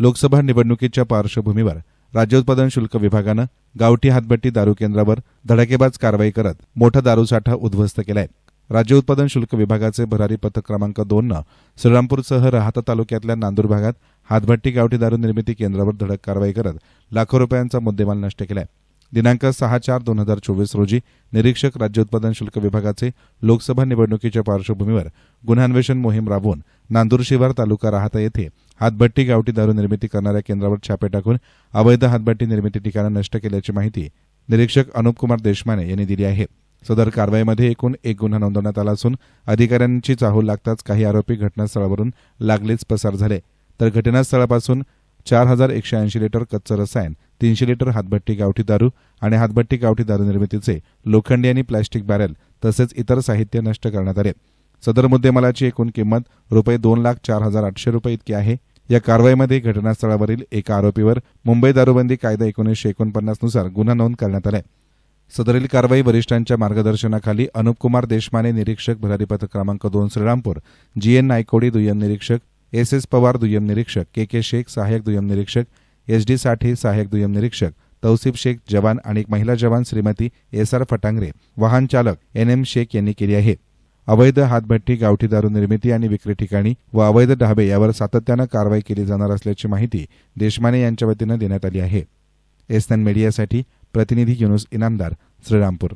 लोकसभा निवडणुकीच्या पार्श्वभूमीवर राज्य उत्पादन शुल्क विभागानं गावठी हातभट्टी दारू केंद्रावर धडाकेबाज कारवाई करत मोठा दारूसाठा उद्ध्वस्त केलाय. राज्य उत्पादन शुल्क विभागाचे भरारी पथक क्रमांक दोननं श्रीरामपूरसह राहता तालुक्यातल्या नांदूर भागात हातभट्टी गावठी दारू निर्मिती केंद्रावर धडक कारवाई करत लाखो रुपयांचा मुद्देमाल नष्ट केलाय. दिनांक सहा चार दोन हजार चोवीस रोजी निरीक्षक राज्य उत्पादन शुल्क विभागाचे लोकसभा निवडणुकीच्या पार्श्वभूमीवर गुन्हान्वेषण मोहीम राबवून नांदूर शिवार तालुका राहता येथे हातभट्टी गावठी दारू निर्मिती करणाऱ्या केंद्रावर छापे टाकून अवैध हातभट्टी निर्मिती ठिकाणं नष्ट केल्याची माहिती निरीक्षक अनुपकुमार देशमाने यांनी दिली आहे. सदर कारवाईमध्ये एकूण एक गुन्हा नोंदवण्यात आला असून अधिकाऱ्यांची चाहूल लागताच काही आरोपी घटनास्थळावरून लागलीच पसार झाले. तर घटनास्थळापासून चार हजार एकशे ऐंशी लिटर कच्चं रसायन तीनशे लिटर हातभट्टी गावठी दारू आणि हातभट्टी गावठी दारू निर्मितीचे लोखंडी आणि प्लॅस्टिक बॅरेल तसेच इतर साहित्य नष्ट करण्यात आले. सदर मुद्देमालाची एकूण किंमत रुपये दोन लाख चार हजार आठशे रुपये इतकी आहे. या कारवाईमध्ये घटनास्थळावरील एका आरोपीवर मुंबई दारूबंदी कायदा एकोणीसशे एकोणपन्नासनुसार गुन्हा नोंद करण्यात आलाय. सदरील कारवाई वरिष्ठांच्या मार्गदर्शनाखाली अनुपकुमार देशमाने निरीक्षक भरारी पथक क्रमांक दोन श्रीरामपूर जी एन नायकोडी दुय्यम निरीक्षक एस एस पवार दुय्यम निरीक्षक के के शेख सहाय्यक दुय्यम निरीक्षक एस डी साठे सहाय्यक दुय्यम निरीक्षक तौसिफ शेख जवान आणि एक महिला जवान श्रीमती एस आर फटांगरे वाहन चालक एन एम शेख यांनी केली आहे. अवैध हातभट्टी गावठी दारू निर्मिती आणि विक्री ठिकाणी व अवैध ढाबे यावर सातत्यानं कारवाई केली जाणार असल्याची माहिती देशमाने यांच्या वतीनं देण्यात आली आहे. एसएन मीडियासाठी प्रतिनिधी युनुस इनामदार श्रीरामपूर.